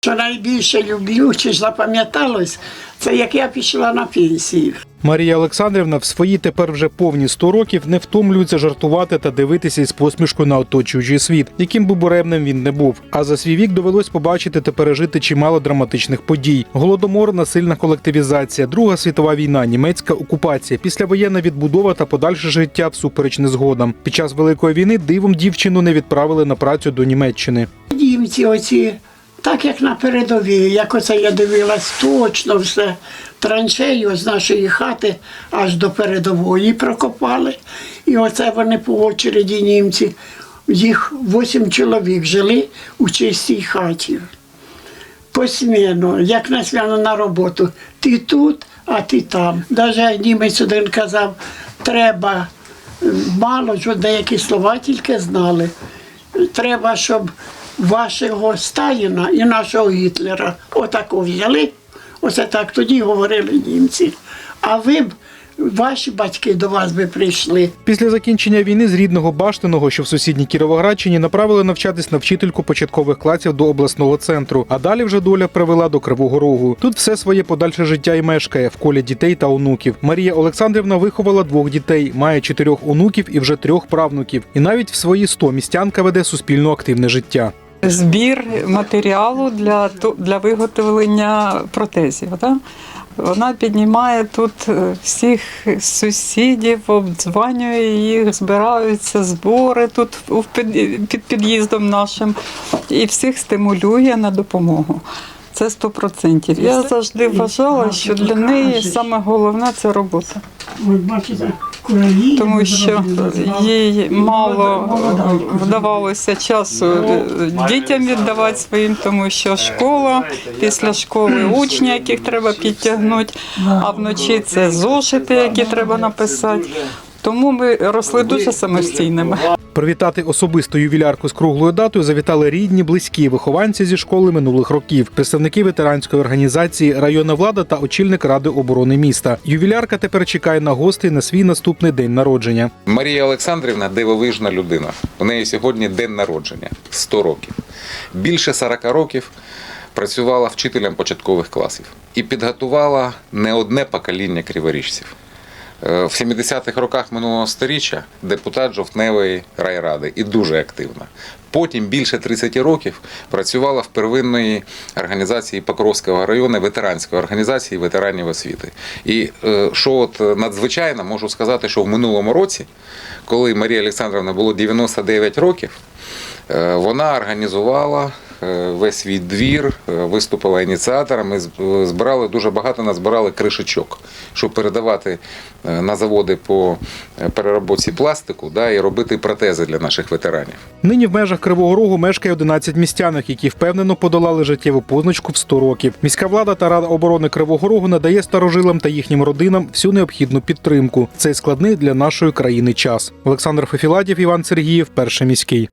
Що найбільше люблю, чи ж запам'яталось, це як я пішла на пенсію. Марія Олександрівна в свої тепер вже повні 100 років не втомлюється жартувати та дивитися із посмішкою на оточуючий світ, яким би буремним він не був. А за свій вік довелось побачити та пережити чимало драматичних подій: голодомор, насильна колективізація, Друга світова війна, німецька окупація, післявоєнна відбудова та подальше життя всупереч незгодам. Під час великої війни дивом дівчину не відправили на працю до Німеччини. Німці оці, так як на передовій, як оце я дивилась, точно все. Траншею з нашої хати аж до передової прокопали. І оце вони по очереді німці. Їх вісім чоловік жили у чистій хаті. Посміно, як на свяно на роботу. Ти тут, а ти там. Навіть німець один казав, треба мало, що деякі слова тільки знали. Треба, щоб вашого Сталіна і нашого Гітлера отако взяли. Оце так тоді говорили німці. А ви б, ваші батьки до вас би прийшли. Після закінчення війни з рідного Баштиного, що в сусідній Кіровоградщині, направили навчатись на вчительку початкових класів до обласного центру. А далі вже доля привела до Кривого Рогу. Тут все своє подальше життя і мешкає в колі дітей та онуків. Марія Олександрівна виховала двох дітей, має чотирьох онуків і вже трьох правнуків. І навіть в свої сто містянка веде суспільно активне життя. Збір матеріалу для, для виготовлення протезів. Да? Вона піднімає тут е, всіх сусідів, обдзванює їх, збираються збори тут під, під під'їздом нашим і всіх стимулює на допомогу. Це 100%. Я завжди вважала, що для неї саме головне це робота, От бачите. Тому що їй мало вдавалося часу дітям віддавати своїм, тому що школа, після школи учні, яких треба підтягнути, а вночі це зошити, які треба написати. Тому ми росли дуже самостійними. Привітати особисто ювілярку з круглою датою завітали рідні, близькі вихованці зі школи минулих років, представники ветеранської організації, районна влада та очільник ради оборони міста. Ювілярка тепер чекає на гостей на свій наступний день народження. Марія Олександрівна дивовижна людина. У неї сьогодні день народження 100 років. Більше 40 років працювала вчителем початкових класів і підготувала не одне покоління криворіжців. Е, В 70-х роках минулого століття депутат жовтневої райради і дуже активна. Потім більше 30 років працювала в первинної організації Покровського району, ветеранської організації ветеранів освіти. І е, що от надзвичайно можу сказати, що в минулому році, коли Марія Олександровна було 99 років, е, вона організувала весь свій двір, е, виступила ініціатором. Ми е, збирали дуже багато назбирали кришечок, щоб передавати е, на заводи по е, переробці пластику да, і робити протези для наших ветеранів. Нині в межах Кривого Рогу мешкає 11 містянок, які впевнено подолали життєву позначку в 100 років. Міська влада та рада оборони Кривого Рогу надає старожилам та їхнім родинам всю необхідну підтримку. Цей складний для нашої країни час. Олександр Фефіладів, Іван Сергіїв, перший міський.